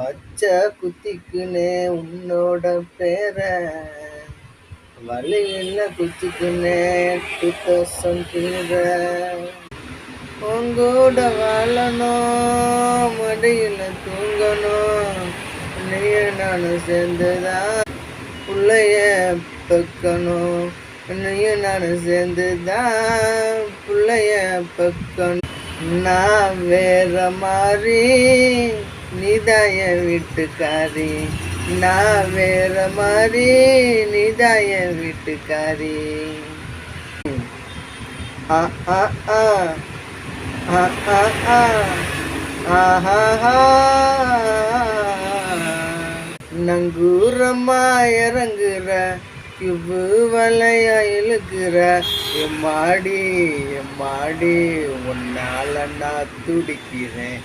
பச்சை குத்திக்குனே உன்னோட பேர. வழியில் குத்திக்குனே குத்தசம் தீர உங்கூட வாழணும் மடியில் தூங்கணும். நீ நானும் சேர்ந்துதான் பிள்ளைய பக்கணும். நீயும் நானும் சேர்ந்துதான் பிள்ளைய பக்கணும். நான் வேற மாதிரி நிதாய வீட்டுக்காரி நான் வேற மாதிரி நிதாய வீட்டுக்காரி ஆ ஆ. ஆ ஆ ஆ. ஆ நங்கூரமா இறங்குற இவ்வு வலையா இழுக்கிற. எம்மாடி எம்மாடி உன்னால நான் துடிக்கிறேன்.